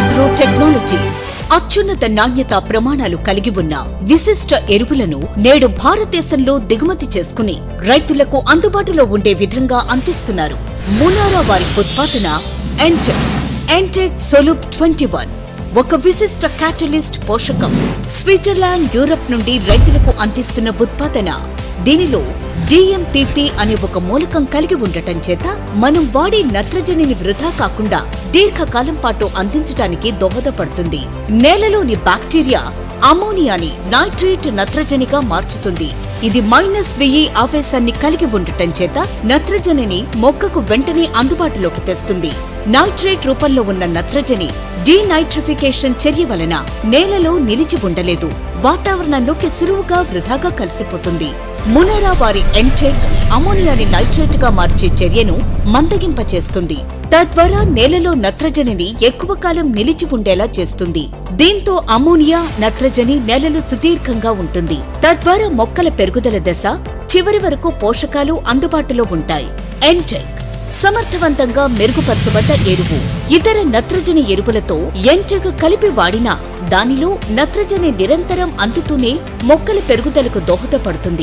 Technologies అత్యున్నత నాణ్యత ప్రమాణాలు కలిగి ఉన్న విశిష్ట ఎరువులను నేడు భారతదేశంలో దిగుమతి చేసుకుని రైతులకు అందుబాటులో ఉండే విధంగా అందిస్తున్నారు. మునారా వారి ఉత్పాదన ఎంటెక్ ఎంటెక్ సొలూప్ ట్వంటీ వన్ ఒక విశిష్ట క్యాటలిస్ట్ పోషకం స్విట్జర్లాండ్ యూరప్ నుండి రైతులకు అందిస్తున్న ఉత్పాదన. దీనిలో డిఎంపిపి అనే ఒక మూలకం కలిగి ఉండటం చేత మనం వాడే నత్రజనిని వృధా కాకుండా దీర్ఘకాలం పాటు అందించడానికి దోహదపడుతుంది. నేలలోని బ్యాక్టీరియా అమోనియాని నైట్రేట్ నత్రజనిగా మార్చుతుంది. ఇది మైనస్ వెయ్యి ఆవేశాన్ని కలిగి ఉండటం చేత నత్రజనిని మొక్కకు వెంటనే అందుబాటులోకి తెస్తుంది. నైట్రేట్ రూపంలో ఉన్న నత్రజని డీనైట్రిఫికేషన్ చర్య వలన నేలలో నిలిచి ఉండలేదు. వాతావరణంలోకి సులువుగా వృధాగా కలిసిపోతుంది. మునరా వారి ఎంటెక్ అమోనియాని నైట్రేట్గా మార్చే చర్యను మందగింపచేస్తుంది. తద్వారా నేలలో నత్రజనిని ఎక్కువ కాలం నిలిచి ఉండేలా చేస్తుంది. దీంతో అమోనియా నత్రజని నేలలో సుదీర్ఘంగా ఉంటుంది. తద్వారా మొక్కల పెరుగుదల దశ చివరి వరకు పోషకాలు అందుబాటులో ఉంటాయి. ఎంటెక్ సమర్థవంతంగా మెరుగుపరచబడ్డ ఎరువు. ఇతర నత్రజని ఎరువులతో ఎంటెక్ కలిపి వాడినా దానిలో నత్రజని నిరంతరం అందుతూనే మొక్కల పెరుగుదలకు దోహదపడుతుంది.